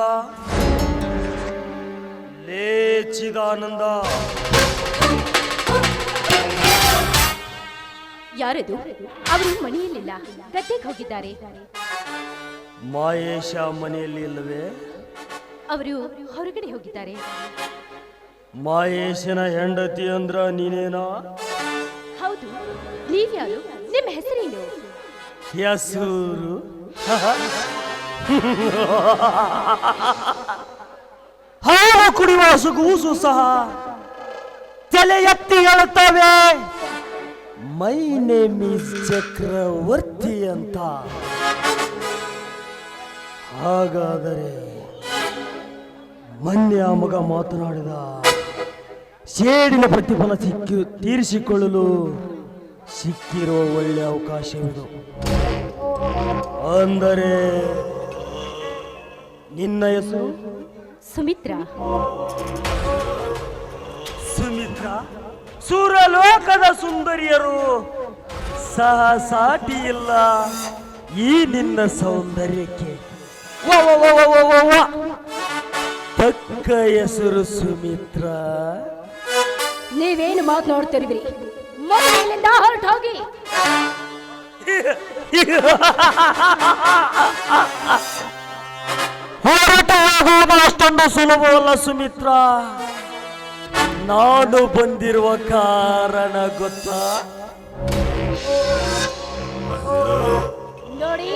ಚಿದಾನಂದ ಲೇ ಚಿದಾನಂದ ಯಾರದು? ಅವರು ಮನೆಯಲ್ಲಿಲ್ಲ. ಗದ್ದೆಗೆ ಹೋಗಿದ್ದಾರೆ. ಮಾಯೇಶ ಮನೆಯಲ್ಲಿ ಇಲ್ಲವೇ? ಅವರು ಹೊರಗಡೆ ಹೋಗಿದ್ದಾರೆ. ಮಾಯೇಶನ ಹೆಂಡತಿ ಅಂದ್ರ ನೀನೇನಾ? ಹೌದು ನೀವ್ಯಾರು? ನಿಮ್ಮ ಹೆಸರೇನು? ಹೆಸರು. ಹಾಲು ಕುಡಿಯುವ ಸುಗೂಸು ಸಹ. ತಲೆ ಎತ್ತಿ ಹೇಳುತ್ತವೆ, ಮೈ ನೇಮ್ ಈಸ್ ಚಕ್ರವರ್ತಿ ಅಂತ. ಹಾಗಾದರೆ ಮೊನ್ನೆ ಆ ಮಗ ಮಾತನಾಡಿದ, ಸೇಡಿನ ಪ್ರತಿಫಲ ಸಿಕ್ಕಿ ತೀರಿಸಿಕೊಳ್ಳಲು ಸಿಕ್ಕಿರುವ ಒಳ್ಳೆಯ ಅವಕಾಶವಿದು. ಅಂದರೆ ನಿನ್ನ ಹೆಸರು? ಸುಮಿತ್ರ. ಸುಮಿತ್ರ? ಸುರಲೋಕದ ಸುಂದರಿಯರು. ಸಹ ಸಾಟಿ ಇಲ್ಲ ಈ ನಿನ್ನ ಸೌಂದರ್ಯಕ್ಕೆ. ತಕ್ಕ ಹೆಸರು ಸುಮಿತ್ರ. ನೀವೇನು ಮಾತನಾಡ್ತಿರ್ವಿ ಮೊದಲಿನಿಂದ ಹೊರಟು ಹೋಗಿ. ಆಗುವುದು ಅಷ್ಟೊಂದು ಸುಲಭವಲ್ಲ ಸುಮಿತ್ರ. ನಾನು ಬಂದಿರುವ ಕಾರಣ ಗೊತ್ತಾ? ನೋಡಿ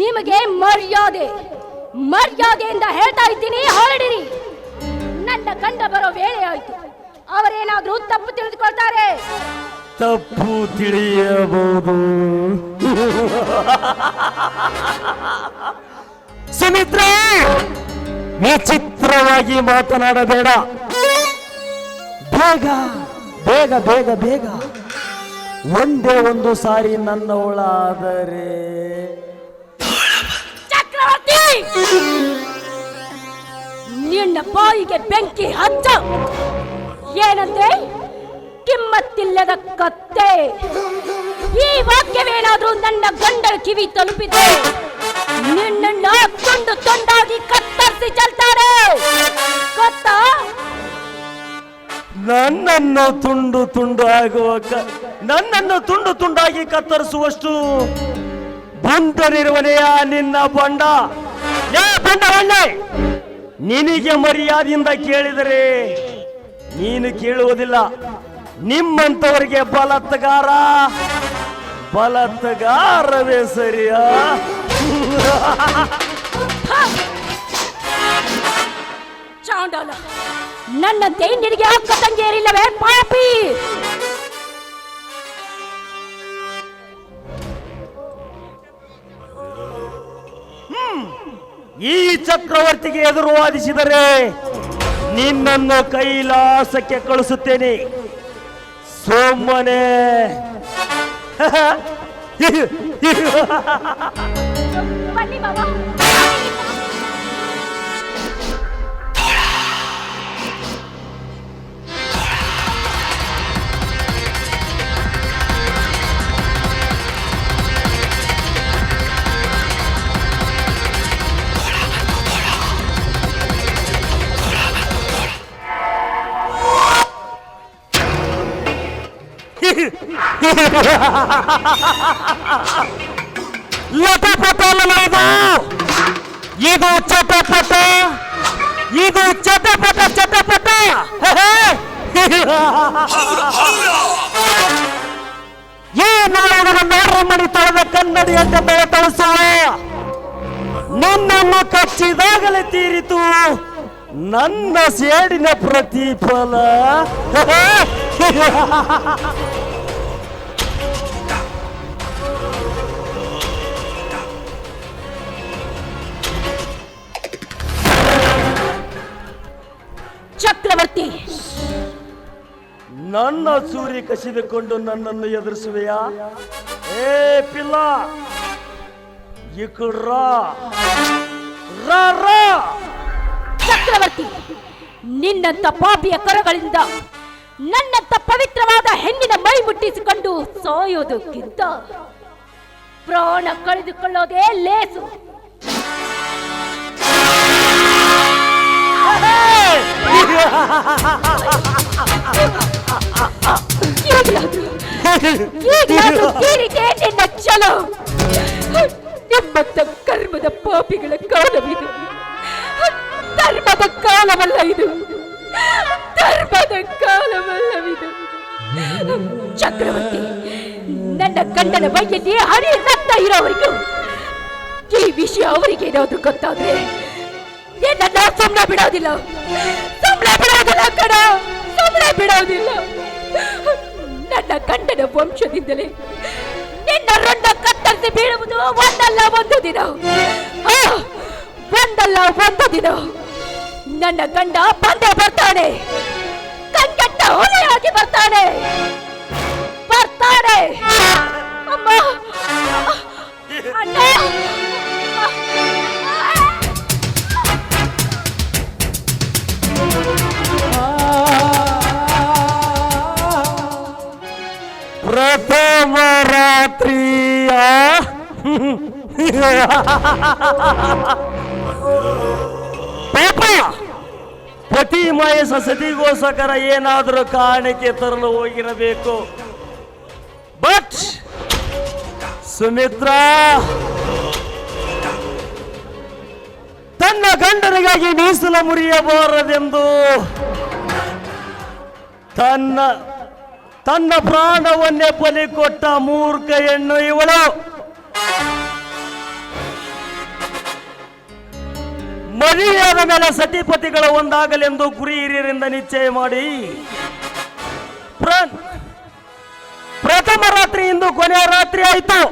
ನಿಮಗೆ ಮರ್ಯಾದೆ ಮರ್ಯಾದೆಯಿಂದ ಹೇಳ್ತಾ ಇದ್ದೀನಿ ಹೊರಡಿರಿ. ನನ್ನ ಕಂಡ ಬರೋ ವೇಳೆ ಆಯ್ತು. ಅವರೇನಾದ್ರೂ ತಪ್ಪು ತಿಳಿದುಕೊಳ್ತಾರೆ? ತಪ್ಪು ತಿಳಿಯಬಹುದು. ಸುಮಿತ್ರ ವಿಚಿತ್ರವಾಗಿ ಮಾತನಾಡಬೇಡ. ಬೇಗ ಬೇಗ ಬೇಗ ಬೇಗ. ಒಂದೇ ಒಂದು ಸಾರಿ ನನ್ನವಳಾದರೆ. ಚಕ್ರವರ್ತಿ! ನಿನ್ನ ಬಾಯಿಗೆ ಬೆಂಕಿ ಹಚ್ಚ. ಏನಂತೆ ಕಿಮ್ಮತ್ತಿಲ್ಲದ ಕತ್ತೆ. ಈ ವಾಕ್ಯವೇನಾದ್ರೂ ನನ್ನ ಗಂಡ ಕಿವಿ ತಲುಪಿದೆ ನಿನ್ನನ್ನ ತುಂಡು ತುಂಡಾಗಿ ಕತ್ತರಿಸಿ ನನ್ನನ್ನು ತುಂಡು ತುಂಡು ಆಗುವ ನನ್ನನ್ನು ತುಂಡು ತುಂಡಾಗಿ ಕತ್ತರಿಸುವಷ್ಟು ಬಂದನಿರುವನೆಯ ನಿನ್ನ ಬಂಡ. ನಿನಗೆ ಮರ್ಯಾದೆಯಿಂದ ಕೇಳಿದರೆ ನೀನು ಕೇಳುವುದಿಲ್ಲ. ನಿಮ್ಮಂತವರಿಗೆ ಬಲತ್ಗಾರ, ಬಲತ್ಗಾರವೇ ಸರಿಯಾ? ಚಾಂಡಾಲ. ನನ್ನಂತೆ ನಿನಗೆ ಅಕ್ಕ ತಂಗಿಯರಿಲ್ಲವೇ ಪಾಪಿ? ಈ ಚಕ್ರವರ್ತಿಗೆ ಎದುರು ವಾದಿಸಿದರೆ ನಿನ್ನನ್ನು ಕೈಲಾಸಕ್ಕೆ ಕಳಿಸುತ್ತೇನೆ. ಸೋಮನೆ. 我快递宝宝，到了，到了，到了，到了，到了，嘿嘿，哈哈哈哈哈哈哈哈哈！ಅಲ್ಲ ಇದು ಇದು ಚಟಪಟ. ಇದು ಚಟಪಟ ಚಟಪಟ. ಏನು ನಾರ ಮಣಿ ತೊಳೆದ ಕನ್ನಡಿಯಂತೆ ಬೆಳೆ ತಳಿಸುವ ನನ್ನನ್ನು ಕಚ್ಚಿದಾಗಲೇ ತೀರಿತು. ನನ್ನ ಸೇಡಿನ ಪ್ರತಿಫಲ. ಚಕ್ರವರ್ತಿ! ನನ್ನ ಸೂರ್ಯ ಕಸಿದುಕೊಂಡು ನನ್ನನ್ನು ಎದುರಿಸುವೆಯಾ? ಏ ಪಿಲ್ಲ! ಇಕಡ್ರಾ ರಾ! ರಾ ಚಕ್ರವರ್ತಿ ನಿನ್ನಂತ ಪಾಪಿಯ ಕರಗಳಿಂದ ನನ್ನಂತ ಪವಿತ್ರವಾದ ಹೆಣ್ಣಿನ ಮೈ ಮುಟ್ಟಿಸಿಕೊಂಡು ಸಾಯೋದಕ್ಕಿಂತ ಪ್ರಾಣ ಕಳೆದುಕೊಳ್ಳೋದೇ ಲೇಸು. ಈಗ್ಲಾದ್ರೂ ಕರ್ಮದ ಪಾಪಿಗಳ ಕಾಲವಿದು ಧರ್ಮದ ಕಾಲವಲ್ಲ ಇದು ಧರ್ಮದ ಕಾಲವಲ್ಲವಿದು ಚಕ್ರವರ್ತಿ ನನ್ನ ಗಂಡನ ಬೈಯಲ್ಲಿ ಹರಿ ರಕ್ತ ಇರೋವರೆಗೂ. ಈ ವಿಷಯ ಅವರಿಗೆ ಏನಾದ್ರೂ ಗೊತ್ತಾದ್ರೆ ಸುಮ್ಮನೆ ಬಿಡೋದಿಲ್ಲ. ಸುಮ್ಮನೆ ಬಿಡೋದಿಲ್ಲ ಕಣ. ಸುಮ್ಮನೆ ಬಿಡೋದಿಲ್ಲ. ನನ್ನ ಕಂಡನ ವಂಶದಿಂದಲೇ ನಿನ್ನ ರೊಂಡ ಕತ್ತರಿಸಿ ಬೀಳುವುದು ಒಂದಲ್ಲ ಒಂದು ದಿನ. ಒಂದಲ್ಲ ಒಂದು ದಿನ. ನನ್ನ ಗಂಡ ಬಂದೇ ಬರ್ತಾನೆ. ಕಂಗೆಟ್ಟ ಹೊಲೆಯಾಗಿ ಬರ್ತಾನೆ. ಬರ್ತಾನೆ. ಅಮ್ಮ. ಅಣ್ಣ. ಪ್ರಥಮ ರಾತ್ರಿಯ ಪಾಪ! ಪತಿ ಮಯಸ ಸತಿಗೋಸ್ಕರ ಏನಾದರೂ ಕಾಣಿಕೆ ತರಲು ಹೋಗಿರಬೇಕು. ಬಟ್ ಸುಮಿತ್ರ! ತನ್ನ ಗಂಡನಿಗಾಗಿ ಮೀಸಲು ಮುರಿಯಬಾರದೆಂದು ತನ್ನ ತನ್ನ ಪ್ರಾಣವನ್ನೇ ಬಲಿ ಕೊಟ್ಟ ಮೂರ್ಖ ಹೆಣ್ಣು ಇವಳು. ಮದುವೆಯಾದ ಮೇಲೆ ಸತಿಪತಿಗಳ ಒಂದಾಗಲೆಂದು ಗುರಿ ಹಿರಿಯರಿಂದ ನಿಶ್ಚಯ ಮಾಡಿ. ಪ್ರ- ಪ್ರಥಮ ರಾತ್ರಿ ಇಂದು ಕೊನೆಯ ರಾತ್ರಿ ಆಯ್ತು.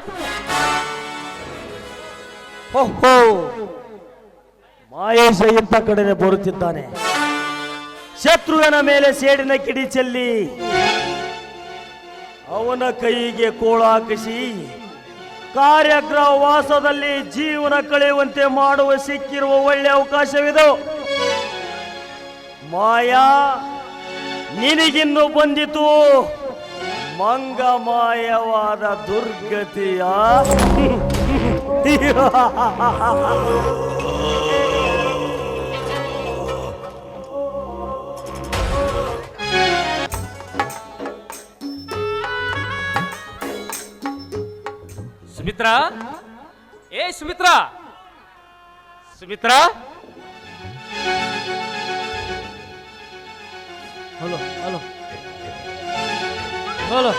ಓಹೋ. ಮಾಯೇಶ ಇಂಥ ಕಡೆನೆ ಬರುತ್ತಿದ್ದಾನೆ. ಶತ್ರುವಿನ ಮೇಲೆ ಸೇಡಿನ ಕಿಡಿ ಚೆಲ್ಲಿ. ಅವನ ಕೈಗೆ ಕೋಳಾಕಿಸಿ ಕಾರ್ಯಕ್ರಮ ವಾಸದಲ್ಲಿ ಜೀವನ ಕಳೆಯುವಂತೆ ಮಾಡುವ ಸಿಕ್ಕಿರುವ ಒಳ್ಳೆ ಅವಕಾಶವಿದು. ಮಾಯಾ, ನಿನಗಿನ್ನು ಬಂದಿತು. ಮಂಗಮಾಯವಾದ ದುರ್ಗತಿಯ. ಸುಮಿತ್ರಾ? ಏ Sumitra? Sumitra? Hello hello. Hello.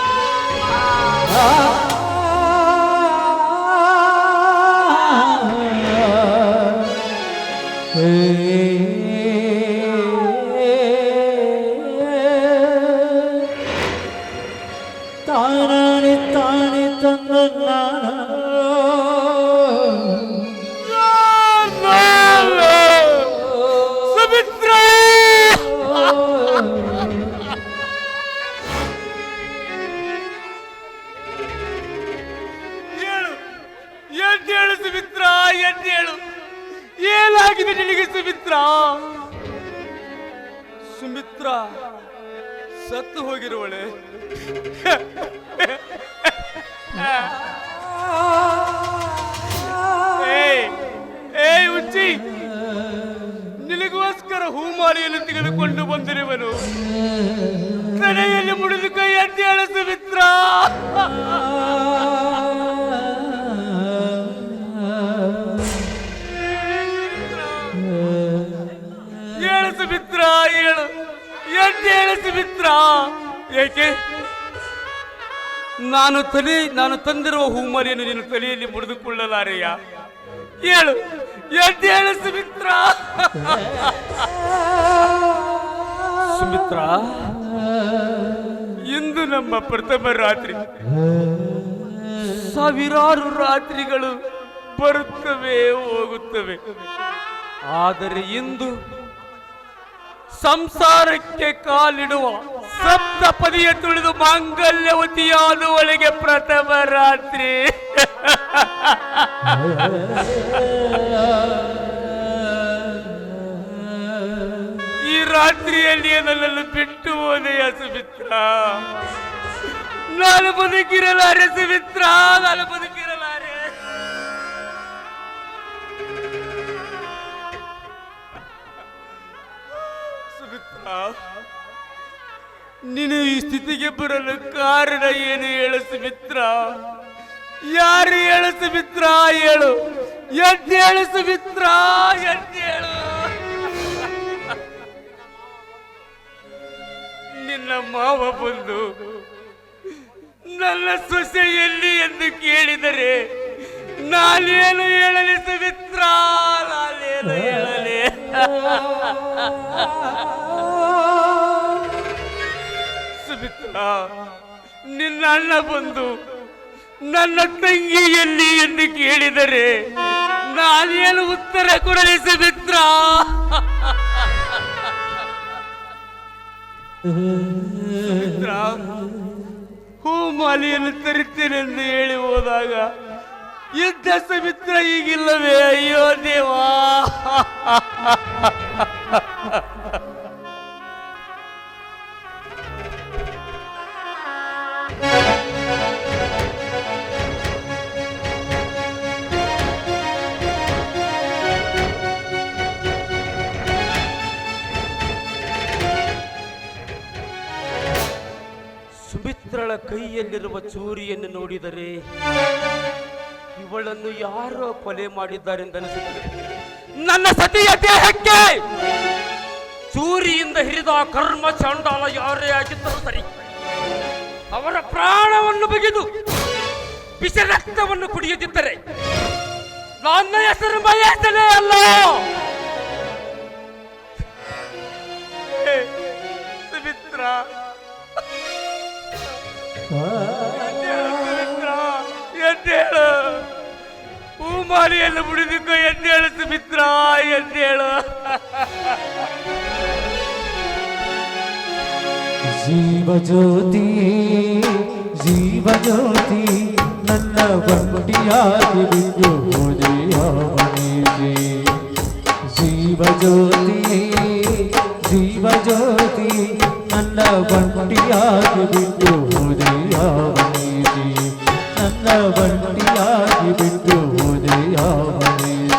ಹೋಗಿರುವಳೆ. ಎದ್ದೇಳು ಮಿತ್ರ ಏಕೆ? ನಾನು ತಲೆ, ನಾನು ತಂದಿರುವ ಹೂಮರಿಯನ್ನು ನೀನು ತಲೆಯಲ್ಲಿ ಮುಡಿದುಕೊಳ್ಳಲಾರೆಯ ಹೇಳು ಎದ್ದೇಳು ಸುಮಿತ್ರ ಸುಮಿತ್ರ, ಇಂದು ನಮ್ಮ ಪ್ರಥಮ ರಾತ್ರಿ. ಸಾವಿರಾರು ರಾತ್ರಿಗಳು ಬರುತ್ತವೆ, ಹೋಗುತ್ತವೆ. ಆದರೆ ಇಂದು ಸಂಸಾರಕ್ಕೆ ಕಾಲಿಡುವ ಸಪ್ತಪದಿಯ ತುಳಿದು ಮಾಂಗಲ್ಯವತಿಯಾದವಳಿಗೆ ಪ್ರಥಮ ರಾತ್ರಿ. ಈ ರಾತ್ರಿಯಲ್ಲಿ ನನ್ನನ್ನು ಬಿಟ್ಟು ಹೋದ ಹೋದೆಯ ಸುಮಿತ್ರ ನಾನು ಬದುಕಿರಲಾರೆ ಸುಮಿತ್ರ ನಾನು ಬದುಕಿರಲಾರೆ ನೀನು ಈ ಸ್ಥಿತಿಗೆ ಬರಲು ಕಾರಣ ಏನು ಹೇಳು ಮಿತ್ರ ಯಾರು ಹೇಳು ಸುಮಿತ್ರ? ಹೇಳು. ಮಿತ್ರ ಸುಮಿತ್ರ. ಹೇಳು. ನಿನ್ನ ಮಾವ ಬಂದು ನನ್ನ ಸೊಸೆ ಎಲ್ಲಿ ಎಂದು ಕೇಳಿದರೆ ನಾನೇನು ಹೇಳಲಿ ಸುಮಿತ್ರ? ನಾನೇನು ಹೇಳಲಿ? ಸುಮಿತ್ರ ನಿನ್ನ ಅಣ್ಣ ಬಂದು ನನ್ನ ತಂಗಿ ಎಲ್ಲಿ ಎಂದು ಕೇಳಿದರೆ ನಾನೇನು ಉತ್ತರ ಕೊಡಲಿ ಸುಮಿತ್ರ? ಸುಮಿತ್ರ, ಹೂ ಮಾಲೆಯನ್ನು ತರುತ್ತೇನೆಂದು ಹೇಳಿ ಹೋದಾಗ ಇದ್ದ ಸುಮಿತ್ರ, ಈಗಿಲ್ಲವೇ? ಅಯ್ಯೋ ದೇವಾ! ಕೈಯಲ್ಲಿರುವ ಚೂರಿಯನ್ನು ನೋಡಿದರೆ ಇವಳನ್ನು ಯಾರೋ ಕೊಲೆ ಮಾಡಿದ್ದಾರೆಂದನಿಸುತ್ತದೆ ನನ್ನ ಸತಿಯ ದೇಹಕ್ಕೆ ಚೂರಿಯಿಂದ ಹಿರಿದ ಕರ್ಮ ಚಾಂಡಾಲ ಯಾರೇ ಆಗಿದ್ದರೂ ಸರಿ. ಅವರ ಪ್ರಾಣವನ್ನು ಬಗೆದು ಬಿಸಿ ರಕ್ತವನ್ನು ಕುಡಿಯದಿದ್ದರೆ ನನ್ನ ಹೆಸರು ಮಹೇಶನೇ ಅಲ್ಲ. ಸುಮಿತ್ರ. ಎದ್ದೇಳು. ಮುಡಿದಿಕ್ಕ ಹೂಮಾರಿಯನ್ನು ಮುಡಿದುಕೋ ಎದ್ದೇಳು ಸುಮಿತ್ರ, ಎದ್ದೇಳು. ಜೀವ ಜ್ಯೋತಿ ಜೀವ ಜ್ಯೋತಿ ನನ್ನ ಬಂಡಿಯಾಗಿ ಬಿಂದು ಜ್ಯೋತಿ ಜೀವ ಜ್ಯೋತಿ ನನ್ನ ಬಂಟಿಯಾಗಿ ಬಿಟ್ಟು ಹೋದೆಯವನಿಗೆ ನನ್ನ ಬಂಟಿಯಾಗಿ ಬಿಟ್ಟು ಹೋದೆಯವನಿಗೆ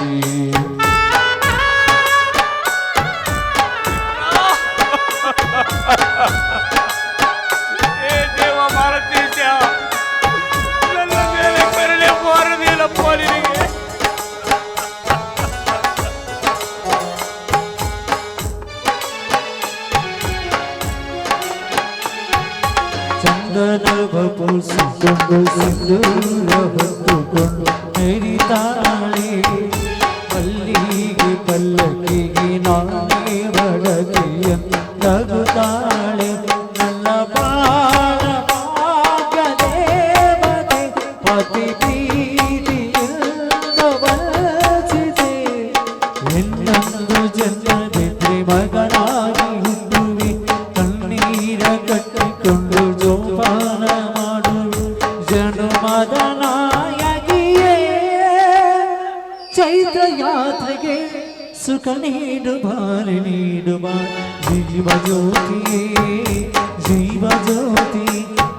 ಸುಖ ನೀಡು ಬಾರಿ ನೀಡು ಬಾ ಜೀವ ಜ್ಯೋತಿಯೇ ಜೀವ ಜ್ಯೋತಿ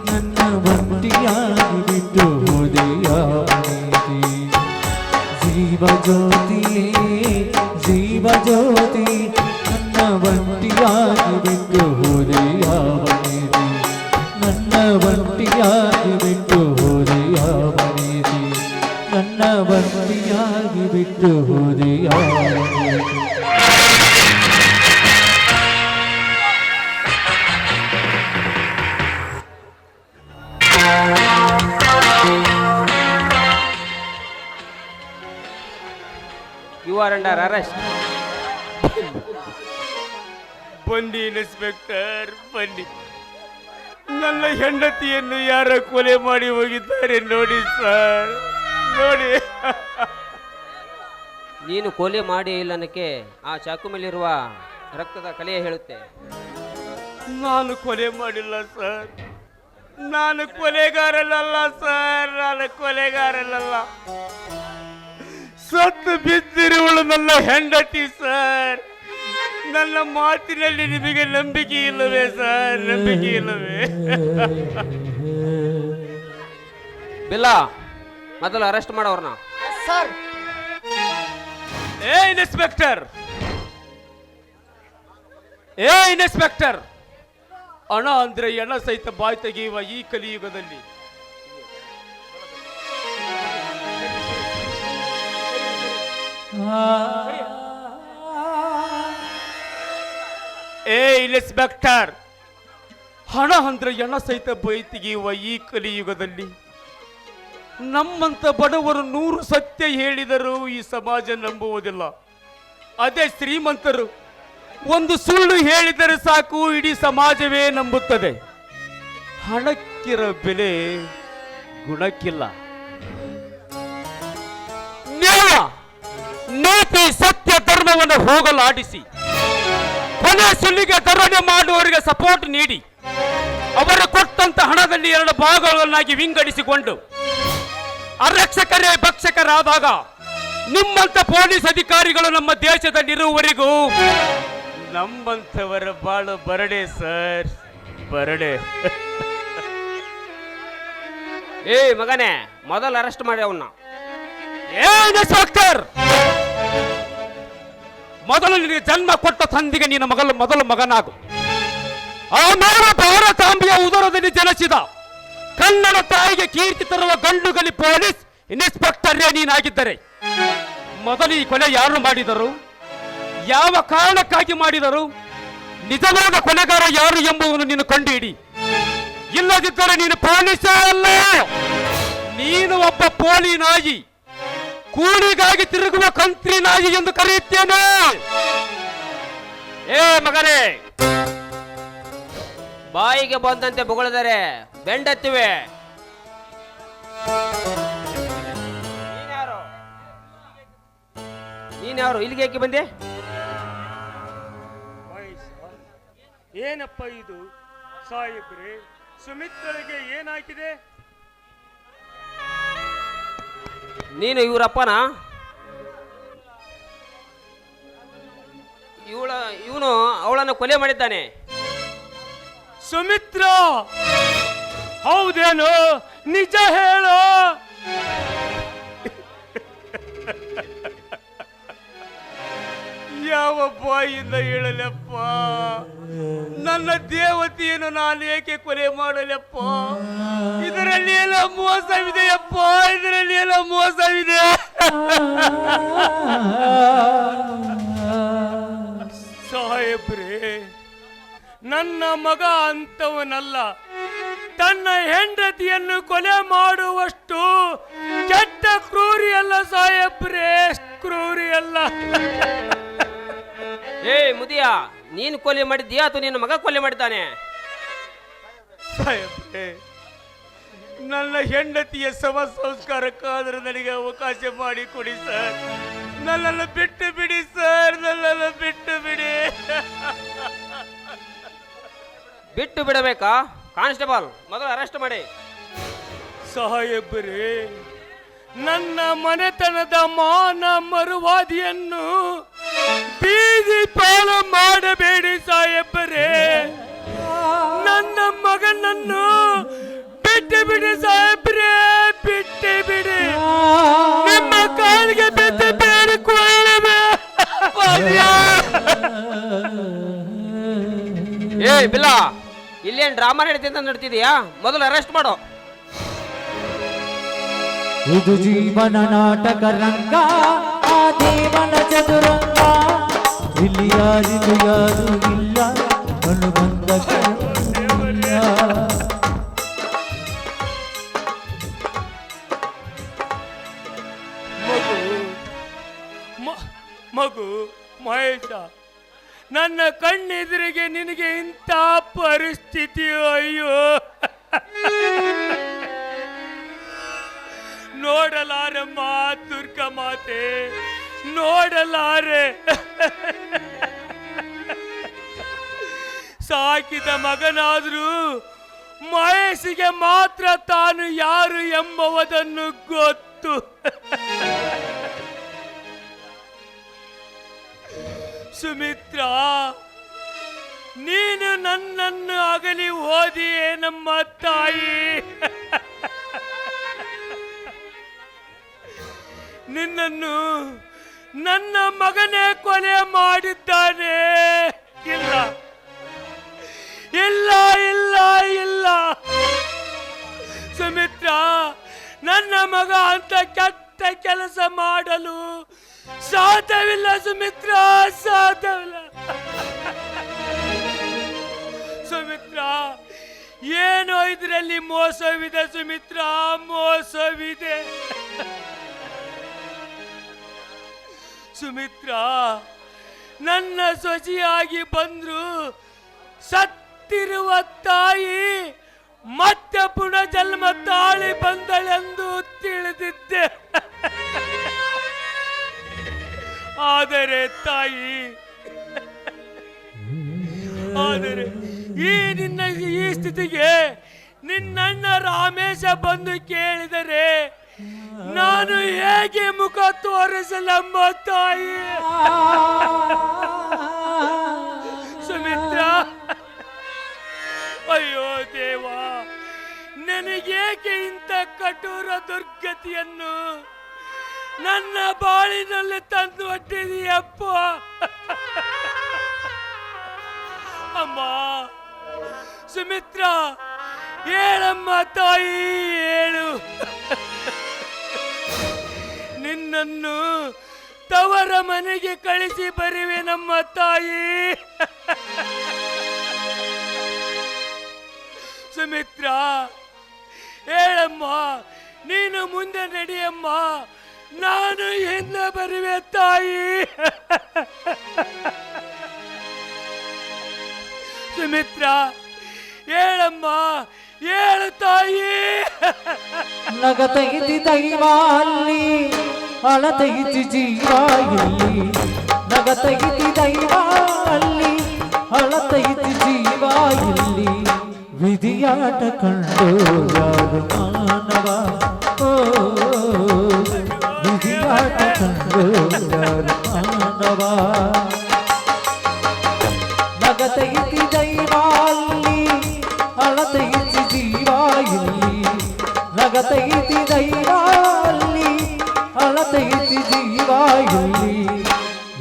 ನನ್ನ ಬಂಟಿಯಾಗಿ ಬಿಟ್ಟು ಹೋದೆಯ ನೀತಿ ಜೀವ ಜ್ಯೋತಿಯೇ Are under arrest. ಬನ್ನಿ ಇನ್ಸ್ಪೆಕ್ಟರ್ ಬನ್ನಿ ನನ್ನ ಹೆಂಡತಿಯನ್ನು ಯಾರ ಕೊಲೆ ಮಾಡಿ ಹೋಗಿದ್ದಾರೆ ನೋಡಿ ಸರ್ ನೋಡಿ. ನೀನು ಕೊಲೆ ಮಾಡಿ ಇಲ್ಲ ಅನ್ನಕ್ಕೆ ಆ ಚಾಕು ಮೇಲಿರುವ ರಕ್ತದ ಕಲೆಯ ಹೇಳುತ್ತೆ. ನಾನು ಕೊಲೆ ಮಾಡಿಲ್ಲ ಸರ್ ನಾನು ಕೊಲೆಗಾರನಲ್ಲ ಸರ್ ನಾನು ಕೊಲೆಗಾರನಲ್ಲ. ಸತ್ತು ಬಿದ್ದಿರುವಳು ನನ್ನ ಹೆಂಡತಿ ಸರ್. ನನ್ನ ಮಾತಿನಲ್ಲಿ ನಿಮಗೆ ನಂಬಿಕೆ ಇಲ್ಲವೇ ಸರ್? ನಂಬಿಕೆ ಇಲ್ಲವೇ? ಬಿಲ್ಲ ಮೊದಲು ಅರೆಸ್ಟ್ ಮಾಡೋರ್ನ. ಸರ್. ಏ ಇನ್ಸ್ಪೆಕ್ಟರ್. ಏ ಇನ್ಸ್ಪೆಕ್ಟರ್. ಹಣ ಅಂದ್ರೆ ಎಣ ಸಹಿತ ಬಾಯಿ ತೆಗೆಯುವ ಈ ಕಲಿಯುಗದಲ್ಲಿ ಏ ಇನ್ಸ್ಪೆಕ್ಟರ್ ಹಣ ಅಂದ್ರೆ ಎಣ ಸಹಿತ ಬೈತಿಗೆಯುವ ತೆಗೆಯುವ ಈ ಕಲಿಯುಗದಲ್ಲಿ. ನಮ್ಮಂತ ಬಡವರು ನೂರು ಸತ್ಯ ಹೇಳಿದರೂ ಈ ಸಮಾಜ ನಂಬುವುದಿಲ್ಲ. ಅದೇ ಶ್ರೀಮಂತರು, ಒಂದು ಸುಳ್ಳು ಹೇಳಿದರೆ ಸಾಕು, ಇಡೀ ಸಮಾಜವೇ ನಂಬುತ್ತದೆ. ಹಣಕ್ಕಿರ ಬೆಲೆ ಗುಣಕ್ಕಿಲ್ಲ. ನ್ಯಾಯ! ನೀತಿ ಸತ್ಯ ಧರ್ಮವನ್ನು ಹೋಗಲಾಡಿಸಿ ಕೊನೆ ಸುಳ್ಳಿಗೆ ಧರಣೆ ಮಾಡುವವರಿಗೆ ಸಪೋರ್ಟ್ ನೀಡಿ ಅವರು ಕೊಟ್ಟಂತ ಹಣದಲ್ಲಿ ಎರಡು ಭಾಗಗಳನ್ನಾಗಿ ವಿಂಗಡಿಸಿಕೊಂಡು ಅರಕ್ಷಕರೇ ಭಕ್ಷಕರಾದಾಗ ನಿಮ್ಮಂತ ಪೊಲೀಸ್ ಅಧಿಕಾರಿಗಳು ನಮ್ಮ ದೇಶದಲ್ಲಿರುವವರೆಗೂ ನಮ್ಮಂಥವರ ಬಾಳು ಬರಡೆ ಸರ್ ಬರಡೆ. ಏ ಮಗನೇ ಮೊದಲು ಅರೆಸ್ಟ್ ಮಾಡಿ ಅವನ್ನ. ಏನು ಡಾಕ್ಟರ್? ಮೊದಲು ನಿನಗೆ ಜನ್ಮ ಕೊಟ್ಟ ತಂದಿಗೆ ನಿನ್ನ ಮಗಲು ಮೊದಲು ಮಗನಾಗು. ಆಮೇಲೆ ಭಾರತಾಂಬೆಯ ಉದರದಲ್ಲಿ ಜನಿಸಿದ ಕನ್ನಡ ತಾಯಿಗೆ ಕೀರ್ತಿ ತರುವ ಗಂಡುಗಲಿ ಪೊಲೀಸ್ ಇನ್ಸ್ಪೆಕ್ಟರ್ ನೀನಾಗಿದ್ದರೆ, ಮೊದಲು ಈ ಕೊಲೆ ಯಾರು ಮಾಡಿದರು? ಯಾವ ಕಾರಣಕ್ಕಾಗಿ ಮಾಡಿದರು? ನಿಜವಾದ ಕೊಲೆಗಾರ ಯಾರು ಎಂಬುದನ್ನು ನೀನು ಕಂಡುಹಿಡಿ. ಇಲ್ಲದಿದ್ದರೆ ನೀನು ಪೊಲೀಸ ಅಲ್ಲ. ನೀನು ಒಬ್ಬ ಪೋಲಿ ನಾಯಿ ಕೂಲಿಗಾಗಿ ತಿರುಗುವ ಕಂತ್ರಿ ನಾಯಿ ಎಂದು ಕರೆಯುತ್ತೇನೆ. ಏ ಮಗನೇ ಬಾಯಿಗೆ ಬಂದಂತೆ ಬೊಗಳಿದರೆ ಬೆಂಡತ್ತಿವೆ. ನೀನ್ಯಾರು? ನೀನ್ಯಾರು? ಇಲ್ಲಿಗೆ ಯಾಕೆ ಬಂದೆ? ಏನಪ್ಪ ಇದು? ಸಾಹೇಬ್ರೆ ಸುಮಿತ್ರಿಗೆ ಏನಾಗಿದೆ? ನೀನು ಇವರಪ್ಪನ? ಇವಳ ಇವನು ಅವಳನ್ನು ಕೊಲೆ ಮಾಡಿದ್ದಾನೆ. ಸುಮಿತ್ರ ಹೌದೇನು? ನಿಜ ಹೇಳು. ಯಾವ ಬಾಯಿಂದ ಹೇಳಲಪ್ಪ? ನನ್ನ ದೇವತೆಯನ್ನು ನಾನು ಏಕೆ ಕೊಲೆ ಮಾಡಲಪ್ಪ? ಇದರಲ್ಲಿ ಎಲ್ಲ ಮೋಸವಿದೆಯಪ್ಪ, ಇದರಲ್ಲಿ ಎಲ್ಲ ಮೋಸವಿದೆ. ಸಾಹೇಬ್ರೇ, ನನ್ನ ಮಗ ಅಂತವನಲ್ಲ, ತನ್ನ ಹೆಂಡತಿಯನ್ನು ಕೊಲೆ ಮಾಡುವಷ್ಟು ಕೆಟ್ಟ ಕ್ರೂರಿ ಅಲ್ಲ ಸಾಹೇಬ್ರೇ, ಕ್ರೂರಿ ಏ ಮುದಿಯ ನೀನು ಕೊಲೆ ಮಾಡಿದ್ದೀಯಾ ಅಥವಾ ನಿನ್ನ ಮಗ ಕೊಲೆ ಮಾಡಿದ್ದಾನೆ? ಸಾಹೇಬ್ರೇ ನನ್ನ ಹೆಂಡತಿಯ ಶವ ಸಂಸ್ಕಾರಕ್ಕಾದರೂ ನನಗೆ ಅವಕಾಶ ಮಾಡಿ ಕೊಡಿ ಸರ್. ನನ್ನನ್ನು ಬಿಟ್ಟು ಬಿಡಿ ಸರ್. ನನ್ನನ್ನು ಬಿಟ್ಟು ಬಿಡಿ. ಬಿಟ್ಟು ಬಿಡಬೇಕಾ? ಕಾನ್ಸ್ಟೇಬಲ್ ಮೊದಲು ಅರೆಸ್ಟ್ ಮಾಡಿ. ಸಹಾಯಬ್ಬರಿ ನನ್ನ ಮನೆತನದ ಮಾನ ಮರುವಾದಿಯನ್ನು ಬೀದಿ ಪಾಲ ಮಾಡಬೇಡಿ ಸಾಹೇಬರೇ. ನನ್ನ ಮಗನನ್ನು ಬಿಟ್ಟು ಬಿಡಿ ಸಾಹೇಬ್ರೇ ಬಿಟ್ಟು ಬಿಡಿ. ನಿಮ್ಮ ಕಾಲಿಗೆ ಬಿದ್ದು ಬೇಡಿಕೊಳ್ಳಬೇ ಏ ಬಿಲ್ಲ ಇಲ್ಲೇನ್ ಡ್ರಾಮಾ ನಡೀತಿದ್ದ ನಡ್ತಿದೀಯಾ? ಮೊದಲು ಅರೆಸ್ಟ್ ಮಾಡೋ. ಇದು ಜೀವನ ನಾಟಕ ರಂಗ. ಆ ದೇವನ ಚದುರಂಗ ಇಲ್ಲಿ ಸುಮಿತ್ರ, ನೀನು ನನ್ನನ್ನು ಅಗಲಿ ಓದಿಯೇ ನಮ್ಮ ತಾಯಿ. ನಿನ್ನನ್ನು ನನ್ನ ಮಗನೇ ಕೊಲೆ ಮಾಡಿದ್ದಾನೆ. ಇಲ್ಲ ಇಲ್ಲ ಇಲ್ಲ ಇಲ್ಲ. ಸುಮಿತ್ರ, ನನ್ನ ಮಗ ಅಂತ ಕೆಟ್ಟ ಕೆಲಸ ಮಾಡಲು ಸಾಧ್ಯವಿಲ್ಲ ಸುಮಿತ್ರ ಸಾಧ್ಯವಿಲ್ಲ. ಸುಮಿತ್ರ, ಏನೋ ಇದರಲ್ಲಿ ಮೋಸವಿದೆ ಸುಮಿತ್ರ ಮೋಸವಿದೆ. ಸುಮಿತ್ರ, ನನ್ನ ಸೊಸಿಯಾಗಿ ಬಂದ್ರು ಸತ್ತಿರುವ ತಾಯಿ ಮತ್ತೆ ಪುನಃ ಜನ್ಮ ತಾಳಿ ಬಂದಳೆಂದು ತಿಳಿದಿದ್ದೆ. ಆದರೆ ತಾಯಿ, ಆದರೆ ಈ ನಿನ್ನ ಈ ಸ್ಥಿತಿಗೆ ನಿನ್ನಣ್ಣ ರಾಮೇಶ ಬಂದು ಕೇಳಿದರೆ ನಾನು ಹೇಗೆ ಮುಖ ತೋರಿಸಲಮ್ಮ ತಾಯಿ? ಸುಮಿತ್ರ, ಅಯ್ಯೋ ದೇವ, ನನಗೇಕೆ ಇಂಥ ಕಠೋರ ದುರ್ಗತಿಯನ್ನು ನನ್ನ ಬಾಳಿನಲ್ಲಿ ತಂದು ಒಟ್ಟಿದೆಯಪ್ಪ. ಅಮ್ಮ, ಸುಮಿತ್ರ, ಹೇಳಮ್ಮ ತಾಯಿ, ಹೇಳು. ನಿನ್ನನ್ನು ತವರ ಮನೆಗೆ ಕಳಿಸಿ ಬರುವೆ ನಮ್ಮ ತಾಯಿ. ಸುಮಿತ್ರ, ಹೇಳಮ್ಮ, ನೀನು ಮುಂದೆ ನಡಿಯಮ್ಮ. ನಾನು ಹಿಂದೆ ಬರುವೆ ತಾಯಿ ಸುಮಿತ್ರ ಹೇಳಮ್ಮ ಹೇಳು ತಾಯಿ ನಗತೈತಿ ದೈವ ಅಲ್ಲಿ ಅಳತೈತಿ ಜೀವ ಇಲ್ಲಿ ನಗತೈತಿ ದೈವ ಅಲ್ಲಿ ಅಳತೈತಿ ಜೀವ ಇಲ್ಲಿ ವಿಧಿಯಾಟ ಕಂಡು ಯಾರು ಮಾನವ ಮಾನವ ನಗತೈತಿ ದೈವ ಅಲ್ಲಿ ಅಳತೈತಿ ಜೀವ ಇಲ್ಲಿ ನಗತೈತಿ ದೈವ ಅಲ್ಲಿ ಅಳತೈತಿ ಜೀವ ಇಲ್ಲಿ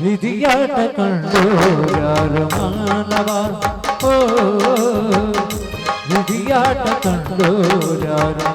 ವಿಧಿಯಾಟ ಕಂಡು ಯಾರು ಮಾನವ? ಓ ವಿಧಿಯಾಟ ಕಂಡು ಯಾರು